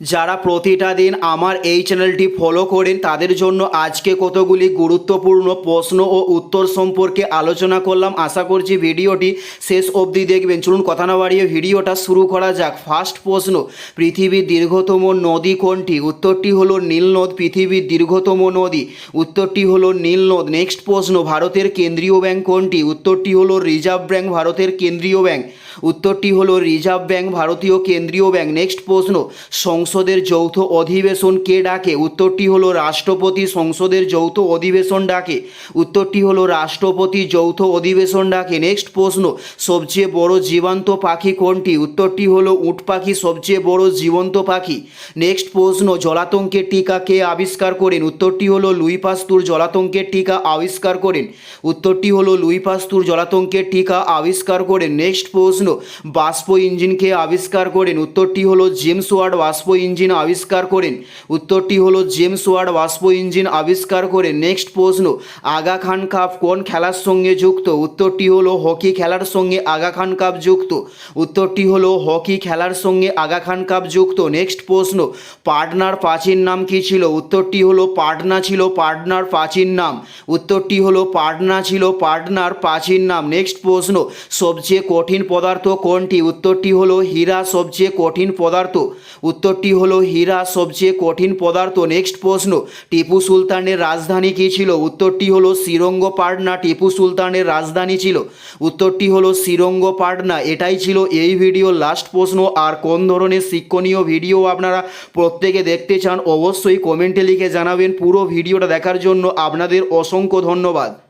যারা প্রতিটা দিন আমার এই চ্যানেলটি ফলো করেন, তাদের জন্য আজকে কতগুলি গুরুত্বপূর্ণ প্রশ্ন ও উত্তর সম্পর্কে আলোচনা করলাম। আশা করছি ভিডিওটি শেষ অবধি দেখবেন। চলুন কথা না বাড়িয়ে ভিডিওটা শুরু করা যাক। ফার্স্ট প্রশ্ন, পৃথিবীর দীর্ঘতম নদী কোনটি? উত্তরটি হলো নীলনদ পৃথিবীর দীর্ঘতম নদী। উত্তরটি হলো নীলনদ নেক্সট প্রশ্ন, ভারতের কেন্দ্রীয় ব্যাংক কোনটি? উত্তরটি হলো রিজার্ভ ব্যাংক, ভারতের কেন্দ্রীয় ব্যাংক। উত্তরটি হলো রিজার্ভ ব্যাংক, ভারতীয় কেন্দ্রীয় ব্যাংক। নেক্সট প্রশ্ন সংসদের যৌথ অধিবেশন কে ডাকে? উত্তরটি হলো রাষ্ট্রপতি সংসদের যৌথ অধিবেশন ডাকে। উত্তরটি হলো রাষ্ট্রপতি যৌথ অধিবেশন ডাকে। নেক্সট প্রশ্ন, সবচেয়ে বড় জীবন্ত পাখি কোনটি? উত্তরটি হলো উট পাখি, সবচেয়ে বড় জীবন্ত পাখি। নেক্সট প্রশ্ন, জলাতঙ্কের টিকা কে আবিষ্কার করেন? উত্তরটি হলো লুই পাস্তুর জলাতঙ্কের টিকা আবিষ্কার করেন। উত্তরটি হলো লুই পাস্তুর জলাতঙ্কের টিকা আবিষ্কার করেন। নেক্সট প্রশ্ন, বাষ্প ইঞ্জিনকে আবিষ্কার করেন? উত্তরটি হলো জেমস ওয়ার্ড বাষ্প ইঞ্জিন আবিষ্কার করেন। উত্তরটি হলো জেমস ওয়ার্ড বাষ্প ইঞ্জিন আবিষ্কার করেন নেক্সট প্রশ্ন, আগা খান কাপ কোন খেলার সঙ্গে যুক্ত? উত্তরটি হলো হকি খেলার সঙ্গে আগা খান কাপ যুক্ত। উত্তরটি হলো হকি খেলার সঙ্গে আগা খান কাপ যুক্ত। নেক্সট প্রশ্ন পাটনার প্রাচীন নাম কি ছিল? উত্তরটি হলো পাটনা ছিল পাটনার প্রাচীন নাম। উত্তরটি হলো পাটনা ছিল পাটনার প্রাচীন নাম। নেক্সট প্রশ্ন, সবচেয়ে কঠিন পদার্থ কোনটি? উত্তরটি হলো হীরা সবচেয়ে কঠিন পদার্থ। উত্তরটি হলো হীরা সবচেয়ে কঠিন পদার্থ। নেক্সট প্রশ্ন, টিপু সুলতানের রাজধানী কী ছিল? উত্তরটি হলো শ্রীরঙ্গপাটনা, টিপু সুলতানের রাজধানী ছিল। উত্তরটি হলো শ্রীরঙ্গপাটনা, এটাই ছিল এই ভিডিওর লাস্ট প্রশ্ন, আর কোন ধরনের শিক্ষণীয় ভিডিও আপনারা প্রত্যেকে দেখতে চান, অবশ্যই কমেন্টে লিখে জানাবেন। পুরো ভিডিওটা দেখার জন্য আপনাদের অসংখ্য ধন্যবাদ।